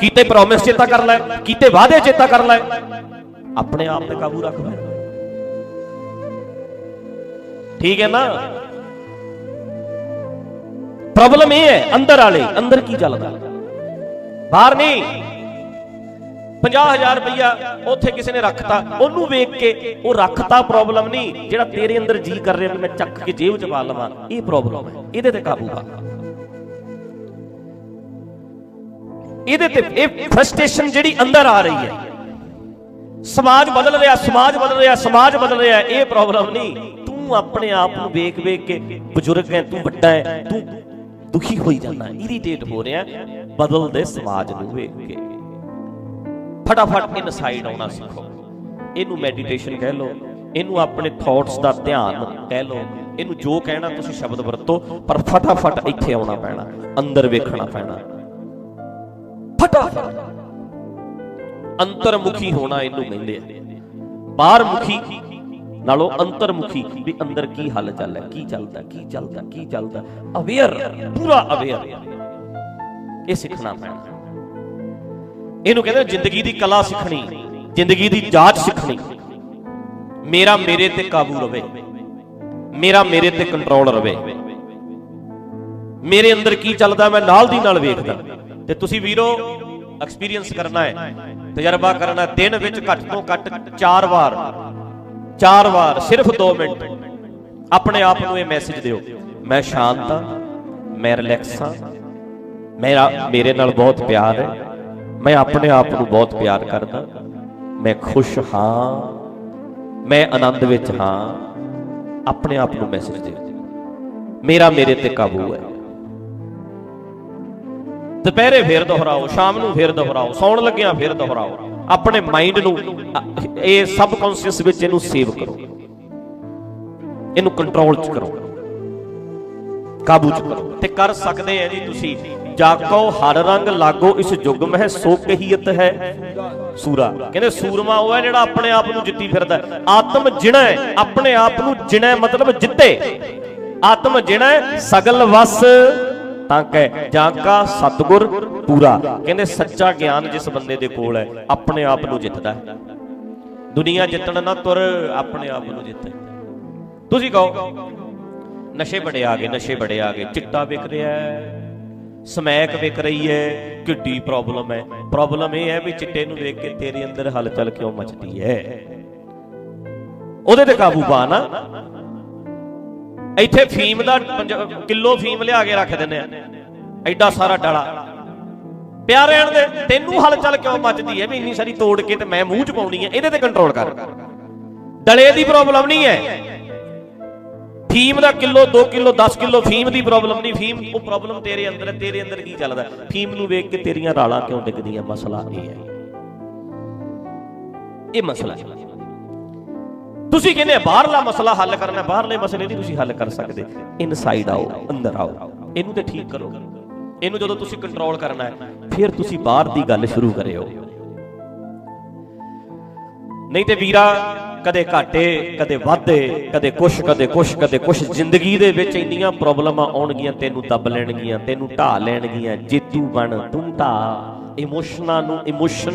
ਕੀਤੇ ਪ੍ਰੋਮਿਸ ਚੇਤਾ ਕਰ ਲੈ, ਕੀਤੇ ਵਾਅਦੇ ਚੇਤਾ ਕਰ ਲੈ। ਆਪਣੇ ਆਪ ਤੇ ਕਾਬੂ ਰੱਖ ਲੈ। ਠੀਕ ਹੈ ਨਾ? ਪ੍ਰੋਬਲਮ ਇਹ ਹੈ, ਅੰਦਰ ਵਾਲੇ, ਅੰਦਰ ਕੀ ਚੱਲਦਾ? ਬਾਹਰ ਨਹੀਂ। 50000 ਰੁਪਇਆ ਉੱਥੇ ਕਿਸੇ ਨੇ ਰੱਖਤਾ, ਉਹਨੂੰ ਵੇਖ ਕੇ ਉਹ ਰੱਖਤਾ ਪ੍ਰੋਬਲਮ ਨਹੀਂ, ਜਿਹੜਾ ਤੇਰੇ ਅੰਦਰ ਜੀ ਕਰ ਰਿਹਾ ਵੀ ਮੈਂ ਚੱਕ ਕੇ ਜੇਬ 'ਚ ਪਾ ਲਵਾਂ, ਇਹ ਪ੍ਰੋਬਲਮ ਹੈ, ਇਹਦੇ ਤੇ ਕਾਬੂ ਪਾ। ਇਹਦੇ ਤੇ ਇਹ ਫਰਸਟ੍ਰੇਸ਼ਨ ਜਿਹੜੀ ਅੰਦਰ ਆ ਰਹੀ ਹੈ। ਸਮਾਜ ਬਦਲ ਰਿਹਾ, ਸਮਾਜ ਬਦਲ ਰਿਹਾ, ਸਮਾਜ ਬਦਲ ਰਿਹਾ, ਇਹ ਪ੍ਰੋਬਲਮ ਨਹੀਂ। ਤੂੰ ਆਪਣੇ ਆਪ ਨੂੰ ਵੇਖ ਵੇਖ ਕੇ ਬਜ਼ੁਰਗ ਹੈ, ਤੂੰ ਵੱਡਾ ਹੈ, ਤੂੰ ਦੁਖੀ ਹੋਈ ਜਾਂਦਾ ਇਰੀਟੇਟ ਹੋ ਰਿਹਾ, ਬਦਲਦੇ ਸਮਾਜ ਨੂੰ ਵੇਖ ਕੇ। ਫਟਾਫਟ ਇਨਸਾਈਡ ਆਉਣਾ ਸਿੱਖੋ। ਇਹਨੂੰ ਮੈਡੀਟੇਸ਼ਨ ਕਹਿ ਲਓ। ਇਹਨੂੰ ਆਪਣੇ ਥਾਟਸ ਦਾ ਧਿਆਨ ਕਹਿ ਲਓ। ਇਹਨੂੰ ਜੋ ਕਹਿਣਾ ਤੁਸੀਂ ਸ਼ਬਦ ਵਰਤੋ, ਪਰ ਫਟਾਫਟ ਇੱਥੇ ਆਉਣਾ ਪੈਣਾ, ਅੰਦਰ ਵੇਖਣਾ ਪੈਣਾ। ਫਟਾਫਟ ਅੰਤਰਮੁਖੀ ਹੋਣਾ ਇਹਨੂੰ ਕਹਿੰਦੇ ਆ। ਬਾਹਰ ਮੁਖੀ ਨਾਲੋਂ ਅੰਤਰਮੁਖੀ ਵੀ ਅੰਦਰ ਕੀ ਹਾਲ ਚਾਲ ਹੈ, ਕੀ ਚੱਲਦਾ ਕੀ ਚੱਲਦਾ ਕੀ ਚੱਲਦਾ। ਅਵੇਅਰ ਪੂਰਾ ਅਵੇਅਰ ਇਹ ਸਿੱਖਣਾ ਪੈਣਾ। ਇਹਨੂੰ ਕਹਿੰਦੇ ਜ਼ਿੰਦਗੀ ਦੀ ਕਲਾ ਸਿੱਖਣੀ, ਜ਼ਿੰਦਗੀ ਦੀ ਜਾਂਚ ਸਿੱਖਣੀ। ਮੇਰਾ ਮੇਰੇ ਤੇ ਕਾਬੂ ਰਵੇ। ਮੇਰਾ ਮੇਰੇ ਤੇ ਕੰਟਰੋਲ ਰਵੇ। ਮੇਰੇ ਅੰਦਰ ਕੀ ਚੱਲਦਾ, ਮੈਂ ਨਾਲ ਦੀ ਨਾਲ ਵੇਖਦਾ। ਤੇ ਤੁਸੀਂ ਵੀਰੋ ਐਕਸਪੀਰੀਅੰਸ ਕਰਨਾ ਹੈ। ਤਜਰਬਾ ਕਰਨਾ ਦਿਨ ਵਿੱਚ ਘੱਟ ਤੋਂ ਘੱਟ 4 ਵਾਰ 4 ਵਾਰ, ਸਿਰਫ 2 ਮਿੰਟ ਆਪਣੇ ਆਪ ਨੂੰ ਇਹ ਮੈਸੇਜ ਦਿਓ। ਮੈਂ ਸ਼ਾਂਤ ਹਾਂ, ਮੈਂ ਰਿਲੈਕਸ ਹਾਂ ਮੇਰਾ ਮੇਰੇ ਨਾਲ ਬਹੁਤ ਪਿਆਰ ਹੈ। ਮੈਂ ਆਪਣੇ ਆਪ ਨੂੰ ਬਹੁਤ ਪਿਆਰ ਕਰਦਾ। ਮੈਂ ਖੁਸ਼ ਹਾਂ, ਮੈਂ ਆਨੰਦ ਵਿੱਚ ਹਾਂ। ਆਪਣੇ ਆਪ ਨੂੰ ਮੈਸੇਜ ਦਿਓ। ਮੇਰਾ ਮੇਰੇ ਤੇ ਕਾਬੂ ਹੈ। ਦੁਪਹਿਰੇ ਫੇਰ ਦੁਹਰਾਓ, ਸ਼ਾਮ ਨੂੰ ਫੇਰ ਦੁਹਰਾਓ, ਸੌਣ ਲੱਗਿਆਂ ਫੇਰ ਦੁਹਰਾਓ। ਆਪਣੇ ਮਾਈਂਡ ਨੂੰ, ਇਹ ਸਬ ਕੌਂਸ਼ੀਅਸ ਵਿੱਚ ਇਹਨੂੰ ਸੇਵ ਕਰੋ। ਇਹਨੂੰ ਕੰਟਰੋਲ ਚ ਕਰੋ। ਕਾਬੂ ਚ ਕਰੋ। ਤੇ ਕਰ ਸਕਦੇ ਆ ਜੀ ਤੁਸੀਂ। ਜਾਗੋ ਹਰ ਰੰਗ ਲਾਗੋ ਇਸ ਯੁੱਗ ਮਹਿ, ਸੋ ਕਹੀਅਤ ਹੈ ਸੂਰਾ। ਕਹਿੰਦੇ ਸੂਰਮਾ ਉਹ ਹੈ ਜਿਹੜਾ ਆਪਣੇ ਆਪ ਨੂੰ ਜਿੱਤੀ ਫਿਰਦਾ ਆਤਮ ਜਿਣਾ, ਆਪਣੇ ਆਪ ਨੂੰ ਜਿਣਾ ਮਤਲਬ ਜਿੱਤੇ। ਆਤਮ ਜਿਣਾ ਸਗਲ ਵਸ ਤਾਂ ਕਹਿ ਜਾਂ ਕਾ ਸਤਗੁਰ ਪੂਰਾ? ਕਹਿੰਦੇ ਸੱਚਾ ਗਿਆਨ ਜਿਸ ਬੰਦੇ ਦੇ ਕੋਲ ਹੈ, ਆਪਣੇ ਆਪ ਨੂੰ ਜਿੱਤਦਾ ਹੈ। ਦੁਨੀਆ ਜਿੱਤਣ ਨਾ ਤੁਰ, ਆਪਣੇ ਆਪ ਨੂੰ ਜਿੱਤੇ। ਤੁਸੀਂ ਕਹੋ, ਨਸ਼ੇ ਬੜੇ ਆ ਗਏ, ਨਸ਼ੇ ਬੜੇ ਆ ਗਏ। ਚਿੱਟਾ ਵਿਕ ਰਿਹਾ ਹੈ, ਸਮੈਕ ਵਿਕ ਰਹੀ ਹੈ, ਕਿੱਡੀ ਪ੍ਰੋਬਲਮ ਹੈ। ਪ੍ਰੋਬਲਮ ਇਹ ਹੈ ਵੀ ਚਿੱਟੇ ਨੂੰ ਵੇਖ ਕੇ ਤੇਰੇ ਅੰਦਰ ਹਲਚਲ ਕਿਉਂ ਮਚਦੀ ਹੈ? ਉਹਦੇ ਤੇ ਕਾਬੂ ਪਾ ਨਾ। ਇੱਥੇ ਫੀਮ ਦਾ ਪੰਜ- ਕਿਲੋ ਫੀਮ ਲਿਆ ਕੇ ਰੱਖ ਦਿੰਦੇ ਆ। ਐਡਾ ਸਾਰਾ ਡਾਲਾ। ਪਿਆ ਰਹਿਣ ਦੇ, ਤੈਨੂੰ ਹਲਚਲ ਕਿਉਂ ਮਚਦੀ ਹੈ ਵੀ ਇੰਨੀ ਸਾਰੀ ਤੋੜ ਕੇ ਤੇ ਮੈਂ ਮੂੰਹ ਚ ਪਾਉਣੀ ਹੈ ਇਹਦੇ ਤੇ ਕੰਟਰੋਲ ਕਰ। ਡਲੇ ਦੀ ਪ੍ਰੋਬਲਮ ਨਹੀਂ ਹੈ ਫੀਮ ਦਾ ਕਿਲੋ 2 ਕਿਲੋ 10 ਕਿਲੋ ਫੀਮ ਦੀ ਪ੍ਰੋਬਲਮ ਨਹੀਂ। ਫੀਮ, ਉਹ ਪ੍ਰੋਬਲਮ ਤੇਰੇ ਅੰਦਰ ਹੈ ਤੇਰੇ ਅੰਦਰ ਕੀ ਚੱਲਦਾ ਫੀਮ ਨੂੰ ਵੇਖ ਕੇ ਤੇਰੀਆਂ ਰਾਲਾਂ ਕਿਉਂ ਡਿੱਗਦੀਆਂ? ਮਸਲਾ ਇਹ ਹੈ ਇਹ ਮਸਲਾ ਹੈ ਤੁਸੀਂ ਕਹਿੰਦੇ ਬਾਹਰਲਾ ਮਸਲਾ ਹੱਲ ਕਰਨਾ, ਬਾਹਰਲੇ ਮਸਲੇ ਨਹੀਂ ਤੁਸੀਂ ਹੱਲ ਕਰ ਸਕਦੇ। ਇਨਸਾਈਡ ਆਓ, ਅੰਦਰ ਆਓ। ਇਹਨੂੰ ਤੇ ਠੀਕ ਕਰੋ। ਇਹਨੂੰ ਜਦੋਂ ਤੁਸੀਂ ਕੰਟਰੋਲ ਕਰਨਾ ਹੈ, ਫਿਰ ਤੁਸੀਂ ਬਾਹਰ ਦੀ ਗੱਲ ਸ਼ੁਰੂ ਕਰਿਓ। ਨਹੀਂ ਤੇ ਵੀਰਾ, ਕਦੇ ਘਾਟੇ, ਕਦੇ ਵਾਧੇ, ਕਦੇ ਕੁਛ ਕਦੇ ਕੁਛ ਕਦੇ ਕੁਛ। ਜ਼ਿੰਦਗੀ ਦੇ ਵਿੱਚ ਇੰਨੀਆਂ ਪ੍ਰੋਬਲਮਾਂ ਆਉਣਗੀਆਂ, ਤੈਨੂੰ ਦੱਬ ਲੈਣਗੀਆਂ, ਤੈਨੂੰ ਢਾ ਲੈਣਗੀਆਂ। ਜੇਤੂ ਬਣ, ਤੂੰ ਢਾ ਇਮੋਸ਼ਨਾਂ ਨੂੰ, ਇਮੋਸ਼ਨ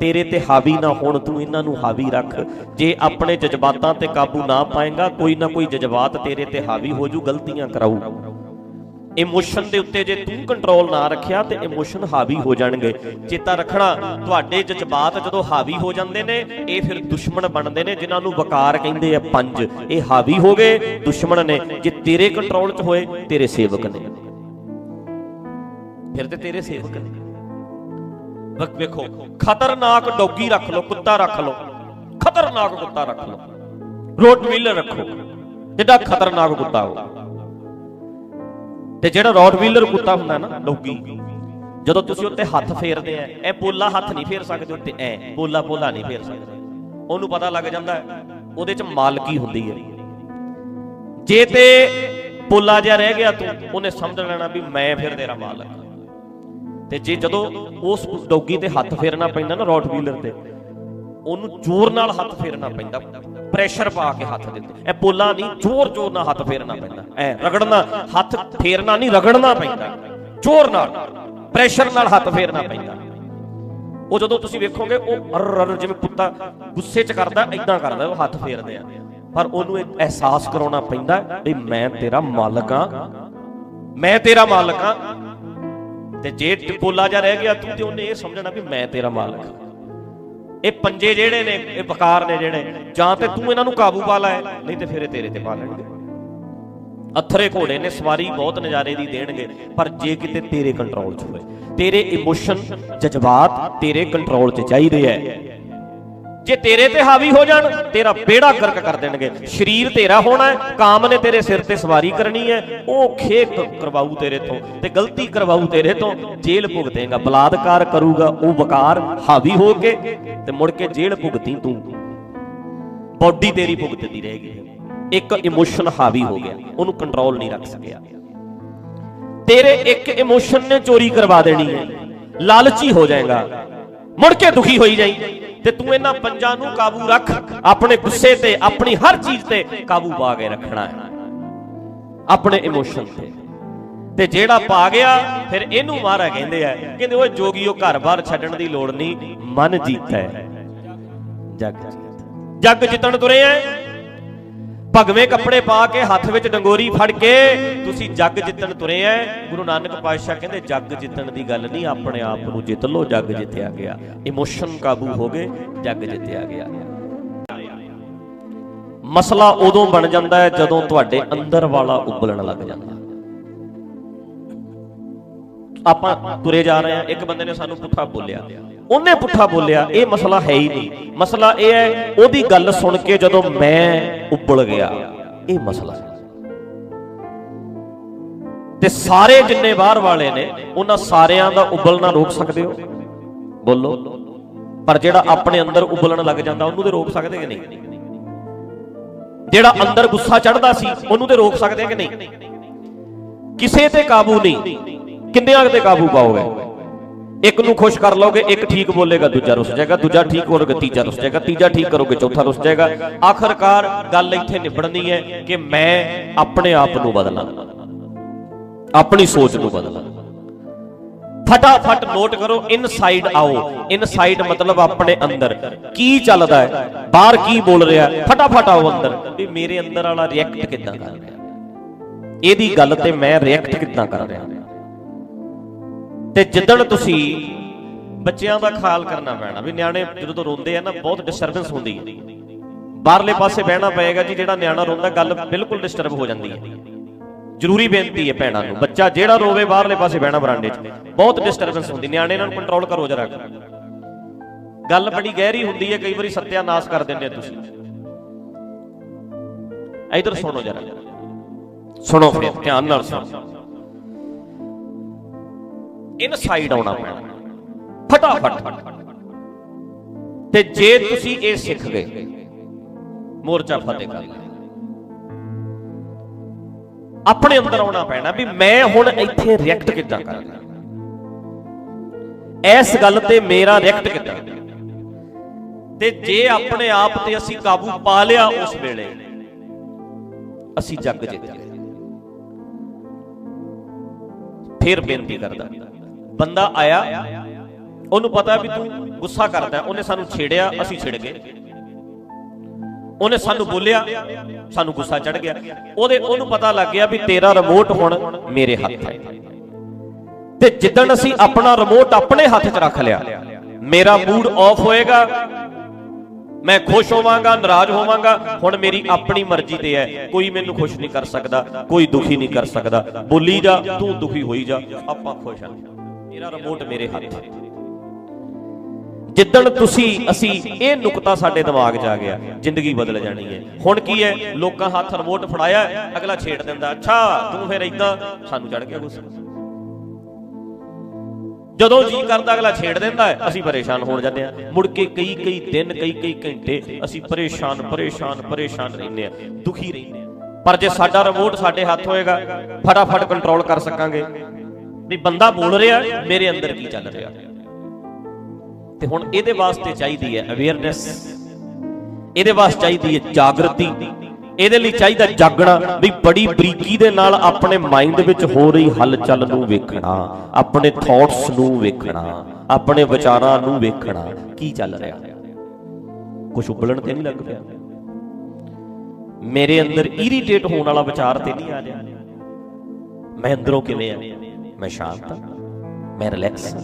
ਤੇਰੇ ਤੇ ਹਾਵੀ ਨਾ ਹੋਣ, ਤੂੰ ਇਹਨਾਂ ਨੂੰ ਹਾਵੀ ਰੱਖ। ਜੇ ਆਪਣੇ ਜਜ਼ਬਾਤਾਂ ਤੇ ਕਾਬੂ ਨਾ ਪਾਏਗਾ, ਕੋਈ ਨਾ ਕੋਈ ਜਜ਼ਬਾਤ ਤੇਰੇ ਤੇ ਹਾਵੀ ਹੋ ਜੂ, ਗਲਤੀਆਂ ਕਰਾਊ। ਇਮੋਸ਼ਨ ਦੇ ਉੱਤੇ ਜੇ ਤੂੰ ਕੰਟਰੋਲ ਨਾ ਰੱਖਿਆ, ਤੇ ਇਮੋਸ਼ਨ ਹਾਵੀ ਹੋ ਜਾਣਗੇ। ਚੇਤਾ ਰੱਖਣਾ, ਤੁਹਾਡੇ ਜਜ਼ਬਾਤ ਜਦੋਂ ਹਾਵੀ ਹੋ ਜਾਂਦੇ ਨੇ, ਇਹ ਫਿਰ ਦੁਸ਼ਮਣ ਬਣਦੇ ਨੇ, ਜਿਨ੍ਹਾਂ ਨੂੰ ਵਕਾਰ ਕਹਿੰਦੇ ਆ ਪੰਜ। ਇਹ ਹਾਵੀ ਹੋ ਗਏ, ਦੁਸ਼ਮਣ ਨੇ। ਜੇ ਤੇਰੇ ਕੰਟਰੋਲ 'ਚ ਹੋਏ, ਤੇਰੇ ਸੇਵਕ ਨੇ। ਫਿਰ ਤੇ ਤੇਰੇ ਸੇਵਕ ਨੇ। ਵੇਖੋ ਖਤਰਨਾਕ ਡੌਗੀ ਰੱਖ ਲਓ, ਕੁੱਤਾ ਰੱਖ ਲਓ, ਖਤਰਨਾਕ ਕੁੱਤਾ ਰੱਖ ਲਓ। ਰੋਟਵੀਲਰ ਰੱਖੋ ਜਿਹੜਾ ਖਤਰਨਾਕ ਕੁੱਤਾ ਹੋ। ਤੇ ਜਿਹੜਾ ਰੋਟਵੀਲਰ ਕੁੱਤਾ ਹੁੰਦਾ ਨਾ, ਡੌਗੀ, ਜਦੋਂ ਤੁਸੀਂ ਉੱਤੇ ਹੱਥ ਫੇਰਦੇ ਆ, ਇਹ ਪੋਲਾ ਹੱਥ ਨਹੀਂ ਫੇਰ ਸਕਦੇ ਉੱਤੇ, ਐ, ਪੋਲਾ ਪੋਲਾ ਨਹੀਂ ਫੇਰ ਸਕਦੇ। ਉਹਨੂੰ ਪਤਾ ਲੱਗ ਜਾਂਦਾ, ਉਹਦੇ 'ਚ ਮਾਲਕੀ ਹੁੰਦੀ ਹੈ। ਜੇ ਤੇ ਪੋਲਾ ਜਿਹਾ ਰਹਿ ਗਿਆ ਤੂੰ, ਉਹਨੇ ਸਮਝ ਲੈਣਾ ਵੀ ਮੈਂ ਫਿਰ ਤੇਰਾ ਮਾਲਕ ਤੇ ਜੇ ਜਦੋਂ ਉਸ ਡੌਗੀ ਤੇ ਹੱਥ ਫੇਰਨਾ ਪੈਂਦਾ ਨਾ ਰੋਟਵੀਲਰ ਤੇ, ਉਹਨੂੰ ਜ਼ੋਰ ਨਾਲ ਹੱਥ ਫੇਰਨਾ ਪੈਂਦਾ ਪ੍ਰੈਸ਼ਰ ਪਾ ਕੇ ਹੱਥ ਦੇ ਉੱਤੇ ਪੋਲਾ ਨਹੀਂ ਜ਼ੋਰ ਜ਼ੋਰ ਨਾਲ ਹੱਥ ਫੇਰਨਾ ਪੈਂਦਾ। ਐ ਰਗੜਨਾ, ਹੱਥ ਫੇਰਨਾ ਨਹੀਂ, ਰਗੜਨਾ ਪੈਂਦਾ। ਜ਼ੋਰ ਨਾਲ ਪ੍ਰੈਸ਼ਰ ਨਾਲ ਹੱਥ ਫੇਰਨਾ ਪੈਂਦਾ। ਉਹ ਜਦੋਂ ਤੁਸੀਂ ਵੇਖੋਗੇ, ਉਹ ਅਰ ਅਰ ਜਿਵੇਂ ਕੁੱਤਾ ਗੁੱਸੇ 'ਚ ਕਰਦਾ ਐਦਾਂ ਕਰਦਾ, ਉਹ ਹੱਥ ਫੇਰਦੇ ਆ। ਪਰ ਉਹਨੂੰ ਇਹ ਅਹਿਸਾਸ ਕਰਾਉਣਾ ਪੈਂਦਾ ਵੀ ਮੈਂ ਤੇਰਾ ਮਾਲਕ ਆ। ਮੈਂ ਤੇਰਾ ਮਾਲਕ ਆ। ਤੇ ਜੇ ਟਿਪੋਲਾ ਜਾ ਰਹਿ ਗਿਆ ਤੂੰ ਤੇ ਉਹਨੇ ਇਹ ਸਮਝਣਾ ਵੀ ਮੈਂ ਤੇਰਾ ਮਾਲਕ ਇਹ ਪੰਜੇ ਜਿਹੜੇ ਨੇ, ਇਹ ਵਕਾਰ ਨੇ ਜਿਹੜੇ, ਜਾਂ ਤੇ ਤੂੰ ਇਹਨਾਂ ਨੂੰ ਕਾਬੂ ਪਾ ਲੈ, ਨਹੀਂ ਤੇ ਫਿਰ ਇਹ ਤੇਰੇ ਤੇ ਪਾ ਲੈਣਗੇ। ਅਥਰੇ ਘੋੜੇ ਨੇ ਸਵਾਰੀ ਬਹੁਤ ਨਜ਼ਾਰੇ ਦੀ ਦੇਣਗੇ, ਪਰ ਜੇ ਕਿਤੇ ਤੇਰੇ ਕੰਟਰੋਲ 'ਚ ਹੋਵੇ ਤੇਰੇ ਇਮੋਸ਼ਨ ਜਜ਼ਬਾਤ ਤੇਰੇ ਕੰਟਰੋਲ 'ਚ ਚਾਹੀਦੇ ਐ ਜੇ ਤੇਰੇ ਤੇ ਹਾਵੀ ਹੋ ਜਾਣ, ਤੇਰਾ ਬੇੜਾ ਗਰਕ ਕਰ ਦੇਣਗੇ। ਸਰੀਰ ਤੇਰਾ ਹੋਣਾ ਹੈ, ਕਾਮ ਨੇ ਤੇਰੇ ਸਿਰ ਤੇ ਸਵਾਰੀ ਕਰਨੀ ਹੈ, ਉਹ ਖੇਕ ਕਰਵਾਊ ਤੇਰੇ ਤੋਂ ਤੇ ਗਲਤੀ ਕਰਵਾਊ ਤੇਰੇ ਤੋਂ, ਜੇਲ੍ਹ ਭੁਗਤੇਗਾ ਬਲਾਤਕਾਰ ਕਰੂਗਾ, ਉਹ ਵਕਾਰ ਹਾਵੀ ਹੋ ਕੇ ਤੇ ਮੁੜ ਕੇ ਜੇਲ੍ਹ ਭੁਗਤੀ ਤੂੰ। ਬਾਡੀ ਤੇਰੀ ਭੁਗਤਦੀ ਰਹੇਗੀ। ਇੱਕ ਇਮੋਸ਼ਨ ਹਾਵੀ ਹੋ ਗਿਆ, ਉਹਨੂੰ ਕੰਟਰੋਲ ਨਹੀਂ ਰੱਖ ਸਕਿਆ। ਤੇਰੇ ਇੱਕ ਇਮੋਸ਼ਨ ਨੇ ਚੋਰੀ ਕਰਵਾ ਦੇਣੀ ਹੈ, ਲਾਲਚੀ ਹੋ ਜਾਏਗਾ, ਮੁੜ ਕੇ ਦੁਖੀ ਹੋਈ ਜਾਈ। ਤੇ ਤੂੰ ਇਹਨਾਂ ਪੰਜਾਂ ਨੂੰ ਕਾਬੂ ਰੱਖ, ਆਪਣੇ ਗੁੱਸੇ ਤੇ, ਆਪਣੀ ਹਰ ਚੀਜ਼ ਤੇ ਕਾਬੂ ਪਾ ਕੇ ਰੱਖਣਾ ਹੈ। ਆਪਣੇ ਇਮੋਸ਼ਨ ਤੇ। ਤੇ ਜਿਹੜਾ ਪਾ ਗਿਆ, ਫਿਰ ਇਹਨੂੰ ਮਾਰਾ ਕਹਿੰਦੇ ਆ, ਕਹਿੰਦੇ ਓਏ ਜੋਗੀਓ ਘਰ-ਬਾਰ ਛੱਡਣ ਦੀ ਲੋੜ ਨਹੀਂ, ਮਨ ਜੀਤਾ ਹੈ। ਜਗ ਜੀਤ। ਜਗ ਜਿੱਤਣ ਤੁਰੇ ਐ ਭਗਵੇਂ ਕੱਪੜੇ ਪਾ ਕੇ ਹੱਥ ਵਿੱਚ ਡੰਗੋਰੀ ਫੜ ਕੇ ਤੁਸੀਂ ਜੱਗ ਜਿੱਤਣ ਤੁਰੇ ਐ। ਗੁਰੂ ਨਾਨਕ ਪਾਤਸ਼ਾਹ ਕਹਿੰਦੇ, ਜੱਗ ਜਿੱਤਣ ਦੀ ਗੱਲ ਨਹੀਂ, ਆਪਣੇ ਆਪ ਨੂੰ ਜਿੱਤ ਲੋ ਜੱਗ ਜਿੱਤਿਆ ਗਿਆ। ਇਮੋਸ਼ਨ ਕਾਬੂ ਹੋ ਗਏ, ਜੱਗ ਜਿੱਤਿਆ ਗਿਆ। ਮਸਲਾ ਉਦੋਂ ਬਣ ਜਾਂਦਾ ਹੈ ਜਦੋਂ ਤੁਹਾਡੇ ਅੰਦਰ ਵਾਲਾ ਉਬਲਣ ਲੱਗ ਜਾਂਦਾ। ਆਪਾਂ ਤੁਰੇ ਜਾ ਰਹੇ ਆ ਇੱਕ ਬੰਦੇ ਨੇ ਸਾਨੂੰ ਪੁੱਠਾ ਬੋਲਿਆ। ਉਹਨੇ ਪੁੱਠਾ ਬੋਲਿਆ, ਇਹ ਮਸਲਾ ਹੈ ਹੀ ਨਹੀਂ। ਮਸਲਾ ਇਹ ਹੈ, ਉਹਦੀ ਗੱਲ ਸੁਣ ਕੇ ਜਦੋਂ ਮੈਂ ਉੱਬਲ ਗਿਆ, ਇਹ ਮਸਲਾ ਤੇ ਸਾਰੇ ਜਿੰਨੇ ਬਾਹਰ ਵਾਲੇ ਨੇ, ਉਹਨਾਂ ਸਾਰਿਆਂ ਦਾ ਉਬਲਣਾ ਰੋਕ ਸਕਦੇ ਹੋ? ਬੋਲੋ। ਪਰ ਜਿਹੜਾ ਆਪਣੇ ਅੰਦਰ ਉਬਲਣ ਲੱਗ ਜਾਂਦਾ, ਉਹਨੂੰ ਤੇ ਰੋਕ ਸਕਦੇ ਕਿ ਨਹੀਂ? ਜਿਹੜਾ ਅੰਦਰ ਗੁੱਸਾ ਚੜਦਾ ਸੀ, ਉਹਨੂੰ ਤੇ ਰੋਕ ਸਕਦੇ ਕਿ ਨਹੀਂ? ਕਿਸੇ ਤੇ ਕਾਬੂ ਨਹੀਂ। ਕਿੰਨਿਆਂ ਤੇ ਕਾਬੂ ਪਾਓਗੇ? ਇੱਕ ਨੂੰ ਖੁਸ਼ ਕਰ ਲਓਗੇ, ਇੱਕ ਠੀਕ ਬੋਲੇਗਾ, ਦੂਜਾ ਰੁੱਸ ਜਾਏਗਾ, ਦੂਜਾ ਠੀਕ ਹੋਵੇਗਾ ਤੀਜਾ ਰੁੱਸ ਜਾਏਗਾ, ਤੀਜਾ ਠੀਕ ਕਰੋਗੇ, ਚੌਥਾ ਰੁੱਸ ਜਾਏਗਾ। ਆਖਰਕਾਰ ਗੱਲ ਇੱਥੇ ਨਿਬੜਨੀ ਹੈ ਕਿ ਮੈਂ ਆਪਣੇ ਆਪ ਨੂੰ ਬਦਲਾਂ। ਆਪਣੀ ਸੋਚ ਨੂੰ ਬਦਲਾਂ। ਫਟਾਫਟ ਨੋਟ ਕਰੋ, ਇਨਸਾਈਡ ਆਓ। ਇਨਸਾਈਡ ਮਤਲਬ ਆਪਣੇ ਅੰਦਰ। ਕੀ ਚੱਲਦਾ ਹੈ? ਬਾਹਰ ਕੀ ਬੋਲ ਰਿਹਾ ਫਟਾਫਟ ਆਓ ਅੰਦਰ। ਵੀ ਮੇਰੇ ਅੰਦਰ ਵਾਲਾ ਰਿਐਕਟ ਕਿੱਦਾਂ ਕਰ ਰਿਹਾ ਇਹਦੀ ਗੱਲ ਤੇ ਮੈਂ ਰਿਐਕਟ ਕਿੱਦਾਂ ਕਰ ਰਿਹਾ ਤੇ ਜਿੱਦਣ ਤੁਸੀਂ ਬੱਚਿਆਂ ਦਾ ਖਿਆਲ ਕਰਨਾ ਪੈਣਾ, ਵੀ ਨਿਆਣੇ ਜਦੋਂ ਤੋਂ ਰੋਂਦੇ ਆ ਨਾ, ਬਹੁਤ ਡਿਸਟਰਬੈਂਸ ਹੁੰਦੀ ਹੈ ਬਾਹਰਲੇ ਪਾਸੇ ਬਹਿਣਾ ਪਏਗਾ ਜੀ, ਜਿਹੜਾ ਨਿਆਣਾ ਰੋਂਦਾ, ਗੱਲ ਬਿਲਕੁਲ ਡਿਸਟਰਬ ਹੋ ਜਾਂਦੀ ਹੈ ਜ਼ਰੂਰੀ ਬੇਨਤੀ ਹੈ ਭੈਣਾਂ ਨੂੰ, ਬੱਚਾ ਜਿਹੜਾ ਰੋਵੇ, ਬਾਹਰਲੇ ਪਾਸੇ ਬਹਿਣਾ ਬਰਾਂਡੇ 'ਚ, ਬਹੁਤ ਡਿਸਟਰਬੈਂਸ ਹੁੰਦੀ, ਨਿਆਣੇ ਇਹਨਾਂ ਨੂੰ ਕੰਟਰੋਲ ਕਰੋ ਜਰਾ। ਗੱਲ ਬੜੀ ਗਹਿਰੀ ਹੁੰਦੀ ਹੈ, ਕਈ ਵਾਰੀ ਸੱਤਿਆਨਾਸ਼ ਕਰ ਦਿੰਦੇ ਤੁਸੀਂ। ਇਧਰ ਸੁਣੋ ਜਰਾ। ਸੁਣੋ ਫਿਰ, ਧਿਆਨ ਨਾਲ ਸੁਣੋ। ਇਨਸਾਈਡ ਆਉਣਾ ਪੈਣਾ। ਫਟਾਫਟ। ਤੇ ਜੇ ਤੁਸੀਂ ਇਹ ਸਿੱਖ ਗਏ, ਮੋਰਚਾ ਫਤਿਹ ਕਰ ਲਿਆ। ਆਪਣੇ ਅੰਦਰ ਆਉਣਾ ਪੈਣਾ ਵੀ ਮੈਂ ਹੁਣ ਇੱਥੇ ਰਿਐਕਟ ਕਿੱਦਾਂ ਕਰਨਾ ਇਸ ਗੱਲ ਤੇ ਮੇਰਾ ਰਿਐਕਟ ਕਿੱਦਾਂ? ਤੇ ਜੇ ਆਪਣੇ ਆਪ ਤੇ ਅਸੀਂ ਕਾਬੂ ਪਾ ਲਿਆ ਉਸ ਵੇਲੇ, ਅਸੀਂ ਜੱਗ ਜਿੱਤ ਗਏ। ਫਿਰ ਬੇਨਤੀ ਕਰਦਾ। ਬੰਦਾ ਆਇਆ, ਉਹਨੂੰ ਪਤਾ ਵੀ ਤੂੰ ਗੁੱਸਾ ਕਰਦਾ, ਉਹਨੇ ਸਾਨੂੰ ਛੇੜਿਆ, ਅਸੀਂ ਛਿੜ ਗਏ। ਉਹਨੇ ਸਾਨੂੰ ਬੋਲਿਆ, ਸਾਨੂੰ ਗੁੱਸਾ ਚੜ ਗਿਆ। ਉਹਦੇ ਉਹਨੂੰ ਪਤਾ ਲੱਗ ਗਿਆ ਵੀ ਤੇਰਾ ਰਿਮੋਟ ਹੁਣ ਮੇਰੇ ਹੱਥ ਹੈ। ਤੇ ਜਿੱਦਣ ਅਸੀਂ ਆਪਣਾ ਰਿਮੋਟ ਆਪਣੇ ਹੱਥ 'ਚ ਰੱਖ ਲਿਆ, ਮੇਰਾ ਮੂਡ ਆਫ ਹੋਏਗਾ, ਮੈਂ ਖੁਸ਼ ਹੋਵਾਂਗਾ, ਨਾਰਾਜ਼ ਹੋਵਾਂਗਾ, ਹੁਣ ਮੇਰੀ ਆਪਣੀ ਮਰਜ਼ੀ ਤੇ ਹੈ। ਕੋਈ ਮੈਨੂੰ ਖੁਸ਼ ਨਹੀਂ ਕਰ ਸਕਦਾ, ਕੋਈ ਦੁਖੀ ਨਹੀਂ ਕਰ ਸਕਦਾ। ਬੋਲੀ ਜਾ, ਤੂੰ ਦੁਖੀ ਹੋਈ ਜਾ, ਆਪਾਂ ਖੁਸ਼ ਹਾਂ। ਮੇਰਾ ਰਿਮੋਟ ਮੇਰੇ ਹੱਥ। ਜਿੱਦਣ ਤੁਸੀਂ ਅਸੀਂ ਇਹ ਨੁਕਤਾ ਸਾਡੇ ਦਿਮਾਗ 'ਚ ਆ ਗਿਆ, ਜ਼ਿੰਦਗੀ ਬਦਲ ਜਾਣੀ ਹੈ। ਹੁਣ ਕੀ ਹੈ? ਲੋਕਾਂ ਹੱਥ ਰਿਮੋਟ ਫੜਾਇਆ, ਅਗਲਾ ਛੇੜ ਦਿੰਦਾ, ਅੱਛਾ, ਤੂੰ ਫਿਰ ਇਦਾਂ ਸਾਨੂੰ ਚੜ ਗਿਆ ਗੁੱਸਾ। ਜਦੋਂ ਜੀ ਕਰਦਾ, ਅਗਲਾ ਛੇੜ ਦਿੰਦਾ ਹੈ, ਅਸੀਂ ਪਰੇਸ਼ਾਨ ਹੋਣ ਜਾਂਦੇ ਆ ਮੁੜ ਕੇ ਕਈ ਕਈ ਦਿਨ, ਕਈ ਕਈ ਘੰਟੇ ਅਸੀਂ ਪਰੇਸ਼ਾਨ ਪਰੇਸ਼ਾਨ ਪਰੇਸ਼ਾਨ ਰਹਿੰਦੇ ਆ ਦੁਖੀ ਰਹਿੰਦੇ ਆ ਪਰ ਜੇ ਸਾਡਾ ਰਿਮੋਟ ਸਾਡੇ ਹੱਥ ਹੋਏਗਾ, ਫਟਾਫਟ ਕੰਟਰੋਲ ਕਰ ਸਕਾਂਗੇ। ਵੀ ਬੰਦਾ ਬੋਲ ਰਿਹਾ, ਮੇਰੇ ਅੰਦਰ ਕੀ ਚੱਲ ਰਿਹਾ? ਤੇ ਹੁਣ ਇਹਦੇ ਵਾਸਤੇ ਚਾਹੀਦੀ ਹੈ ਅਵੇਅਰਨੈਸ ਇਹਦੇ ਵਾਸਤੇ ਚਾਹੀਦੀ ਹੈ ਜਾਗਰਤੀ। ਇਹਦੇ ਲਈ ਚਾਹੀਦਾ ਜਾਗਣਾ ਵੀ ਬੜੀ ਬਰੀਕੀ ਦੇ ਨਾਲ ਆਪਣੇ ਮਾਈਂਡ ਵਿੱਚ ਹੋ ਰਹੀ ਹਲਚਲ ਨੂੰ ਵੇਖਣਾ, ਆਪਣੇ ਥਾਟਸ ਨੂੰ ਵੇਖਣਾ, ਆਪਣੇ ਵਿਚਾਰਾਂ ਨੂੰ ਵੇਖਣਾ, ਕੀ ਚੱਲ ਰਿਹਾ? ਕੁਝ ਉਬਲਣ ਤੇ ਨਹੀਂ ਲੱਗ ਪਿਆ। ਮੇਰੇ ਅੰਦਰ ਇਰੀਟੇਟ ਹੋਣ ਵਾਲਾ ਵਿਚਾਰ ਤੇ ਨਹੀਂ ਆ ਰਿਹਾ। ਮੈਂ ਅੰਦਰੋਂ ਕਿਵੇਂ ਆ? ਮੈਂ ਸ਼ਾਂਤ ਹਾਂ ਮੈਂ ਰਿਲੈਕਸ ਹਾਂ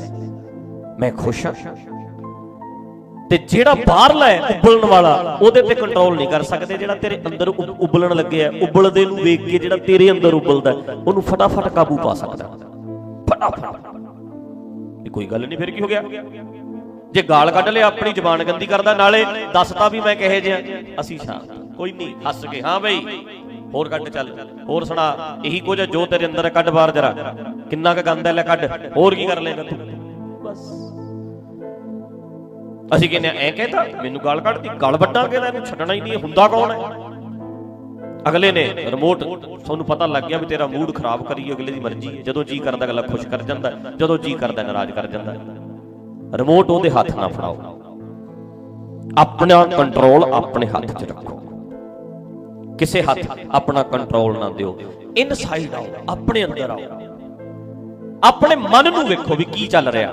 ਮੈਂ ਖੁਸ਼ ਹਾਂ ਤੇ ਜਿਹੜਾ ਬਾਹਰਲਾ ਹੈ ਉਬਲਣ ਵਾਲਾ ਉਹਦੇ ਤੇ ਕੰਟਰੋਲ ਨਹੀਂ ਕਰ ਸਕਦੇ ਜਿਹੜਾ ਤੇਰੇ ਅੰਦਰ ਉਬਲਣ ਲੱਗਿਆ ਉਬਲਦੇ ਨੂੰ ਵੇਖ ਕੇ ਜਿਹੜਾ ਤੇਰੇ ਅੰਦਰ ਉਬਲਦਾ ਉਹਨੂੰ ਫਟਾਫਟ ਕਾਬੂ ਪਾ ਸਕਦਾ ਫਟਾਫਟ ਇਹ ਕੋਈ ਗੱਲ ਨਹੀਂ ਫਿਰ ਕੀ ਹੋ ਗਿਆ ਜੇ ਗਾਲ ਕੱਢ ਲਿਆ ਆਪਣੀ ਜ਼ਬਾਨ ਗੰਦੀ ਕਰਦਾ ਨਾਲੇ ਦੱਸਦਾ ਵੀ ਮੈਂ ਕਹੇ ਜਿਹਾ ਅਸੀਂ ਸ਼ਾਂਤ ਕੋਈ ਨਹੀਂ ਹੱਸ ਕੇ ਹਾਂ ਬਈ ਹੋਰ ਕੱਢ ਚੱਲ। ਹੋਰ ਸੁਣਾ, ਇਹੀ ਕੁਝ ਹੈ ਜੋ ਤੇਰੇ ਅੰਦਰ ਕੱਢ ਬਾਹਰ ਜਰਾ। ਕਿੰਨਾ ਕੁ ਗੰਦ ਹੈ ਲੈ ਕੱਢ। ਹੋਰ ਕੀ ਕਰ ਲੇਗਾ ਤੂੰ? ਬਸ ਅਸੀਂ ਕਹਿੰਦੇ ਐ ਕਹਿਤਾ, ਮੈਨੂੰ ਗਾਲ ਕੱਢਦੀ ਗਾਲ ਵੱਡਾ ਕਹਿੰਦਾ ਇਹਨੂੰ ਛੱਡਣਾ ਹੀ ਨਹੀਂ ਹੁੰਦਾ ਕੌਣ ਹੈ? ਅਗਲੇ ਨੇ ਰਿਮੋਟ ਤੁਹਾਨੂੰ ਪਤਾ ਲੱਗ ਗਿਆ ਵੀ ਤੇਰਾ ਮੂਡ ਖਰਾਬ ਕਰੀ, ਅਗਲੇ ਦੀ ਮਰਜ਼ੀ ਹੈ। ਜਦੋਂ ਜੀ ਕਰਦਾ, ਅਗਲਾ ਖੁਸ਼ ਕਰ ਜਾਂਦਾ। ਜਦੋਂ ਜੀ ਕਰਦਾ, ਨਾਰਾਜ਼ ਕਰ ਜਾਂਦਾ। ਰਿਮੋਟ ਉਹਦੇ ਹੱਥ ਨਾ ਫੜਾਓ। ਆਪਣਾ ਕੰਟਰੋਲ ਆਪਣੇ ਹੱਥ 'ਚ ਰੱਖੋ। ਕਿਸੇ ਹੱਥ ਆਪਣਾ ਕੰਟਰੋਲ ਨਾ ਦਿਓ। ਇਨਸਾਈਡ ਆਓ, ਆਪਣੇ ਅੰਦਰ ਆਓ। ਆਪਣੇ ਮਨ ਨੂੰ ਵੇਖੋ ਵੀ ਕੀ ਚੱਲ ਰਿਹਾ।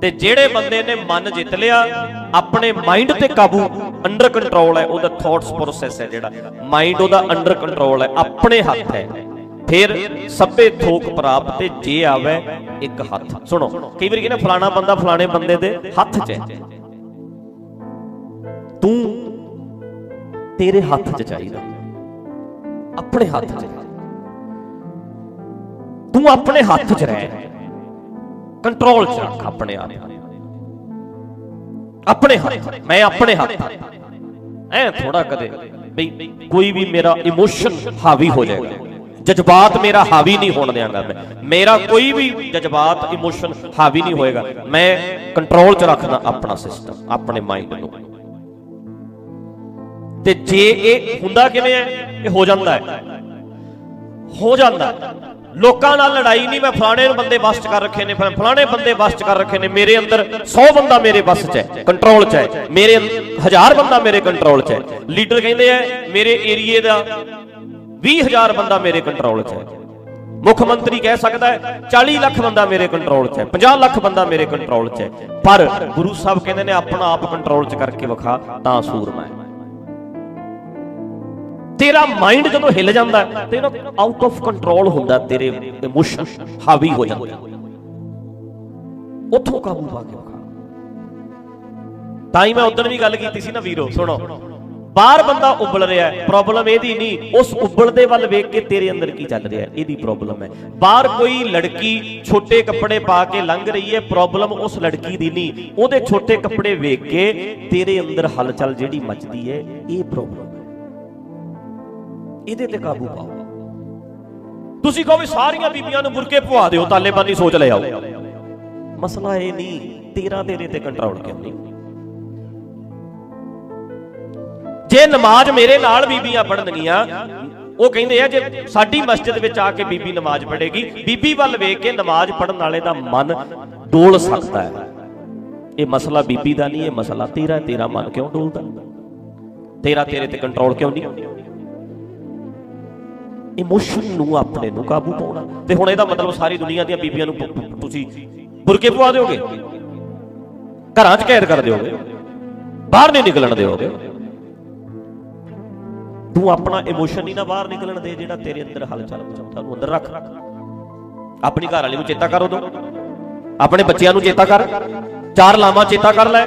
ਤੇ ਜਿਹੜੇ ਬੰਦੇ ਨੇ ਮਨ ਜਿੱਤ ਲਿਆ, ਆਪਣੇ ਮਾਈਂਡ ਤੇ ਕਾਬੂ ਅੰਡਰ ਕੰਟਰੋਲ ਹੈ, ਉਹਦਾ ਥਾਟਸ ਪ੍ਰੋਸੈਸ ਹੈ ਜਿਹੜਾ। ਮਾਈਂਡ ਉਹਦਾ ਅੰਡਰ ਕੰਟਰੋਲ ਹੈ, ਆਪਣੇ ਹੱਥ ਹੈ। ਫਿਰ ਸਭੇ ਥੋਕ ਪ੍ਰਾਪਤ ਤੇ ਜੇ ਆਵੇ, ਇੱਕ ਹੱਥ। ਸੁਣੋ, ਕਈ ਵਾਰੀ ਕਹਿੰਦੇ ਫਲਾਣਾ ਬੰਦਾ ਫਲਾਣੇ ਬੰਦੇ ਦੇ ਹੱਥ 'ਚ ਹੈ। ਤੇਰੇ ਹੱਥ 'ਚ ਚਾਹੀਦਾ। ਆਪਣੇ ਹੱਥ 'ਚ। ਤੂੰ ਆਪਣੇ ਹੱਥ 'ਚ ਰਹਿ। ਕੰਟਰੋਲ 'ਚ ਰੱਖ ਆਪਣੇ ਆਪ। ਆਪਣੇ ਹੱਥ। ਮੈਂ ਆਪਣੇ ਹੱਥ। ਐ ਥੋੜਾ ਕਦੇ ਬਈ ਕੋਈ ਵੀ ਮੇਰਾ ਇਮੋਸ਼ਨ ਹਾਵੀ ਹੋ ਜਾਏਗਾ। ਜਜ਼ਬਾਤ ਮੇਰਾ ਹਾਵੀ ਨਹੀਂ ਹੋਣ ਦਿਆਂਗਾ ਮੈਂ। ਮੇਰਾ ਕੋਈ ਵੀ ਜਜ਼ਬਾਤ, ਇਮੋਸ਼ਨ ਹਾਵੀ ਨਹੀਂ ਹੋਏਗਾ। ਮੈਂ ਕੰਟਰੋਲ 'ਚ ਰੱਖਦਾ ਆਪਣਾ ਸਿਸਟਮ ਆਪਣੇ ਮਾਈਂਡ ਨੂੰ। ਤੇ ਜੇ ਇਹ ਹੁੰਦਾ ਕਿਵੇਂ ਹੈ? ਇਹ ਹੋ ਜਾਂਦਾ ਹੈ। ਹੋ ਜਾਂਦਾ। ਲੋਕਾਂ ਨਾਲ ਲੜਾਈ ਨਹੀਂ, ਮੈਂ ਫਲਾਣੇ ਨੂੰ ਬੰਦੇ ਵਸ ਕਰ ਰੱਖੇ ਨੇ ਫਿਰ ਫਲਾਣੇ ਬੰਦੇ ਵਸ ਕਰ ਰੱਖੇ ਨੇ, ਮੇਰੇ ਅੰਦਰ 100 ਬੰਦਾ ਮੇਰੇ ਵਸ ਚ ਹੈ ਕੰਟਰੋਲ ਚ ਹੈ। ਮੇਰੇ ਹਜ਼ਾਰ ਬੰਦਾ ਮੇਰੇ ਕੰਟਰੋਲ ਚ ਹੈ। ਲੀਡਰ ਕਹਿੰਦੇ ਆ, ਮੇਰੇ ਏਰੀਏ ਦਾ 20000 ਬੰਦਾ ਮੇਰੇ ਕੰਟਰੋਲ ਚ ਹੈ। ਮੁੱਖ ਮੰਤਰੀ ਕਹਿ ਸਕਦਾ ਹੈ 40 ਲੱਖ ਬੰਦਾ ਮੇਰੇ ਕੰਟਰੋਲ 'ਚ ਹੈ 50 ਲੱਖ ਬੰਦਾ ਮੇਰੇ ਕੰਟਰੋਲ 'ਚ ਹੈ। ਪਰ ਗੁਰੂ ਸਾਹਿਬ ਕਹਿੰਦੇ ਨੇ, ਆਪਣਾ ਆਪ ਕੰਟਰੋਲ 'ਚ ਕਰਕੇ ਵਿਖਾ ਤਾਂ ਸੂਰਮਾ ਹੈ। ਤੇਰਾ ਮਾਈਂਡ ਜਦੋਂ ਹਿੱਲ ਜਾਂਦਾ ਤੇ ਨਾ ਆਊਟ ਆਫ ਕੰਟਰੋਲ ਹੁੰਦਾ ਤੇਰੇ ਇਮੋਸ਼ਨ ਹਾਵੀ ਹੋ ਜਾਂਦੇ ਉੱਥੋਂ ਕਾਬੂ ਪਾ ਕੇ ਤਾਂ ਹੀ ਮੈਂ ਉਦੋਂ ਵੀ ਗੱਲ ਕੀਤੀ ਸੀ ਨਾ ਵੀਰੋ, ਸੁਣੋ। ਬਾਹਰ ਬੰਦਾ ਉਬਲ ਰਿਹਾ ਹੈ ਪ੍ਰੋਬਲਮ ਇਹਦੀ ਨਹੀਂ, ਉਸ ਉਬਲਦੇ ਵੱਲ ਵੇਖ ਕੇ ਤੇਰੇ ਅੰਦਰ ਕੀ ਚੱਲ ਰਿਹਾ ਹੈ, ਇਹਦੀ ਪ੍ਰੋਬਲਮ ਹੈ। ਬਾਹਰ ਕੋਈ ਲੜਕੀ ਛੋਟੇ ਕੱਪੜੇ ਪਾ ਕੇ ਲੰਘ ਰਹੀ ਹੈ ਪ੍ਰੋਬਲਮ ਉਸ ਲੜਕੀ ਦੀ ਨਹੀਂ, ਉਹਦੇ ਛੋਟੇ ਕੱਪੜੇ ਵੇਖ ਕੇ ਤੇਰੇ ਅੰਦਰ ਹਲਚਲ ਜਿਹੜੀ ਮਚਦੀ ਹੈ, ਇਹ ਪ੍ਰੋਬਲਮ ਇਹਦੇ ਤੇ ਕਾਬੂ ਪਾਓ। ਤੁਸੀਂ ਕਹੋ ਵੀ ਸਾਰੀਆਂ ਬੀਬੀਆਂ ਨੂੰ ਬੁਰਕੇ ਪਵਾ ਦਿਓ ਤਾਲੇਬਾਨੀ ਸੋਚ ਲੈ ਆਓ। ਮਸਲਾ ਇਹ ਨਹੀਂ ਤੇਰਾ ਤੇਰੇ ਤੇ ਕੰਟਰੋਲ ਕਿਉਂ ਨਹੀਂ ਜੇ ਨਮਾਜ਼ ਮੇਰੇ ਨਾਲ ਬੀਬੀਆਂ ਪੜ੍ਹਨਗੀਆਂ ਉਹ ਕਹਿੰਦੇ ਆ ਜੇ ਸਾਡੀ ਮਸਜਿਦ ਵਿੱਚ ਆ ਕੇ ਬੀਬੀ ਨਮਾਜ਼ ਪੜ੍ਹੇਗੀ ਬੀਬੀ ਵੱਲ ਵੇਖ ਕੇ ਨਮਾਜ਼ ਪੜ੍ਹਨ ਵਾਲੇ ਦਾ ਮਨ ਡੋਲ ਸਕਦਾ ਹੈ। ਇਹ ਮਸਲਾ ਬੀਬੀ ਦਾ ਨਹੀਂ ਇਹ ਮਸਲਾ ਤੇਰਾ ਤੇਰਾ ਮਨ ਕਿਉਂ ਡੋਲਦਾ? ਤੇਰਾ ਤੇਰੇ ਤੇ ਕੰਟਰੋਲ ਕਿਉਂ ਨਹੀਂ? ਇਮੋਸ਼ਨ ਨੂੰ ਆਪਣੇ ਨੂੰ ਕਾਬੂ ਪਾਉਣਾ। ਤੇ ਹੁਣ ਇਹਦਾ ਮਤਲਬ ਸਾਰੀ ਦੁਨੀਆ ਦੀਆਂ ਬੀਬੀਆਂ ਨੂੰ ਤੁਸੀਂ ਬੁਰਕੇ ਪਵਾ ਦਿਓਗੇ? ਘਰਾਂ 'ਚ ਕੈਦ ਕਰ ਦਿਓਗੇ? ਬਾਹਰ ਨਹੀਂ ਨਿਕਲਣ ਦਿਓਗੇ? ਤੂੰ ਆਪਣਾ ਇਮੋਸ਼ਨ ਨਹੀਂ ਨਾ ਬਾਹਰ ਨਿਕਲਣ ਦੇ, ਜਿਹੜਾ ਤੇਰੇ ਅੰਦਰ ਹਲਚਲ ਮਚਾਉਂਦਾ ਉਹਨੂੰ ਅੰਦਰ ਰੱਖ। ਆਪਣੀ ਘਰ ਵਾਲੀ ਨੂੰ ਚੇਤਾ ਕਰ ਉਦੋਂ। ਆਪਣੇ ਬੱਚਿਆਂ ਨੂੰ ਚੇਤਾ ਕਰ। ਚਾਰ ਲਾਵਾਂ ਚੇਤਾ ਕਰ ਲੈ।